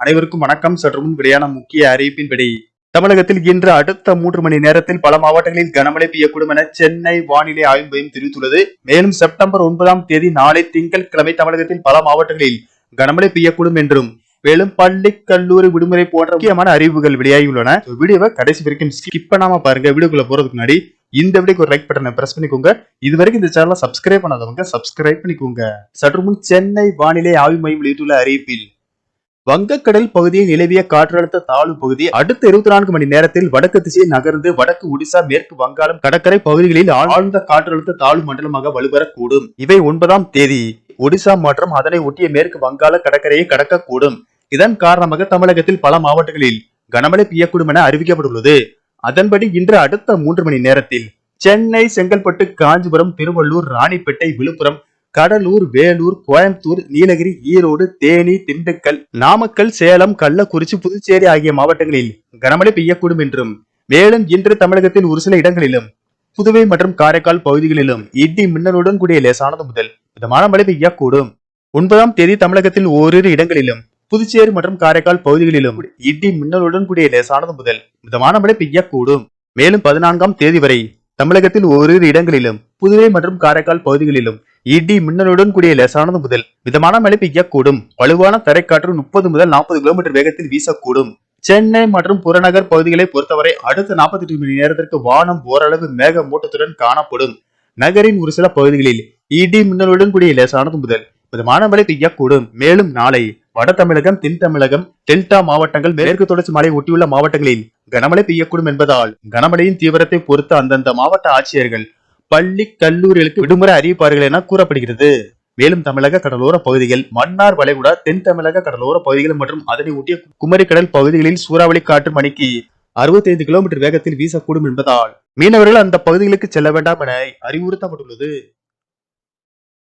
அனைவருக்கும் வணக்கம். சற்று முன் வெளியான முக்கிய அறிவிப்பின்படி தமிழகத்தில் இன்று அடுத்த மூன்று மணி நேரத்தில் பல மாவட்டங்களில் கனமழை பெய்யக்கூடும் என சென்னை வானிலை ஆய்வு மையம் தெரிவித்துள்ளது. மேலும் செப்டம்பர் ஒன்பதாம் தேதி நாளை திங்கட்கிழமை தமிழகத்தில் பல மாவட்டங்களில் கனமழை பெய்யக்கூடும் என்றும் மேலும் பள்ளி கல்லூரி விடுமுறை போன்ற முக்கியமான அறிவுகள் வெளியாகியுள்ளன. வீடியோவை கடைசி வரைக்கும் ஸ்கிப் பண்ணாம பாருங்க. வீடியோக்குள்ள போறதுக்கு முன்னாடி இந்த வீடியோக்கு ஒரு லைக் பட்டனை பிரஸ் பண்ணிக்கோங்க. இது வரைக்கும் இந்த சேனலை சப்ஸ்கிரைப் பண்ணாதவங்க சப்ஸ்கிரைப் பண்ணிக்கோங்க. சற்று முன் சென்னை வானிலை ஆய்வு மையம் வெளியிட்டுள்ள அறிவிப்பில் வங்கக்கடல் பகுதியில் நிலவிய காற்றழுத்த தாழ்வு பகுதி அடுத்த இருபத்தி நான்கு மணி நேரத்தில் வடக்கு திசையை நகர்ந்து வடக்கு ஒடிசா மேற்கு வங்காளம் கடற்கரை பகுதிகளில் ஆழ்ந்த காற்றழுத்த தாழ்வு மண்டலமாக வலுப்பெறக்கூடும் இவை ஒன்பதாம் தேதி ஒடிசா மற்றும் அதனை ஒட்டிய மேற்கு வங்காள கடற்கரையை கடக்கக்கூடும். இதன் காரணமாக தமிழகத்தில் பல மாவட்டங்களில் கனமழை பெய்யக்கூடும் என அறிவிக்கப்பட்டுள்ளது. அதன்படி இன்று அடுத்த மூன்று மணி நேரத்தில் சென்னை செங்கல்பட்டு காஞ்சிபுரம் திருவள்ளூர் ராணிப்பேட்டை விழுப்புரம் கடலூர் வேலூர் கோயம்புத்தூர் நீலகிரி ஈரோடு தேனி திண்டுக்கல் நாமக்கல் சேலம் கள்ளக்குறிச்சி புதுச்சேரி ஆகிய மாவட்டங்களில் கனமழை பெய்யக்கூடும் என்றும் மேலும் இன்று தமிழகத்தில் ஒரு சில இடங்களிலும் புதுவை மற்றும் காரைக்கால் பகுதிகளிலும் இடி மின்னலுடன் கூடிய லேசானது முதல் மிதமான மழை பெய்யக்கூடும். ஒன்பதாம் தேதி தமிழகத்தில் ஓரிரு இடங்களிலும் புதுச்சேரி மற்றும் காரைக்கால் பகுதிகளிலும் இடி மின்னலுடன் கூடிய லேசானது முதல் மிதமான மழை பெய்யக்கூடும். மேலும் பதினான்காம் தேதி வரை தமிழகத்தில் ஓரிரு இடங்களிலும் புதுவை மற்றும் காரைக்கால் பகுதிகளிலும் இடி மின்னலுடன் கூடிய லேசானது முதல் மிதமான மழை பெய்யக்கூடும். வலுவான தரைக்காற்று முப்பது முதல் நாற்பது கிலோமீட்டர் வேகத்தில் வீசக்கூடும். சென்னை மற்றும் புறநகர் பகுதிகளை பொறுத்தவரை அடுத்த நாற்பத்தி எட்டு மணி நேரத்திற்கு வானம் ஓரளவு மேக மூட்டத்துடன் காணப்படும். நகரின் ஒரு சில பகுதிகளில் இடி மின்னலுடன் கூடிய லேசானது முதல் மிதமான மழை பெய்யக்கூடும். மேலும் நாளை வட தமிழகம் தென் தமிழகம் டெல்டா மாவட்டங்கள் மேற்கு தொடர்ச்சி மலை ஒட்டியுள்ள மாவட்டங்களில் கனமழை பெய்யக்கூடும் என்பதால் கனமழையின் தீவிரத்தை பொறுத்து அந்தந்த மாவட்ட ஆட்சியர்கள் பள்ளி கல்லூரிகளுக்கு விடுமுறை அறிவிப்பார்கள் என கூறப்படுகிறது. மேலும் தமிழக கடலோர பகுதிகள் மன்னார் வளைகுடா தென் தமிழக கடலோர பகுதிகள் மற்றும் அதனை ஒட்டிய குமரிக்கடல் பகுதிகளில் சூறாவளி காற்று மணிக்கு 65 கிலோமீட்டர் வேகத்தில் வீசக்கூடும் என்பதால் மீனவர்கள் அந்த பகுதிகளுக்கு செல்ல வேண்டாம் என அறிவுறுத்தப்பட்டுள்ளது.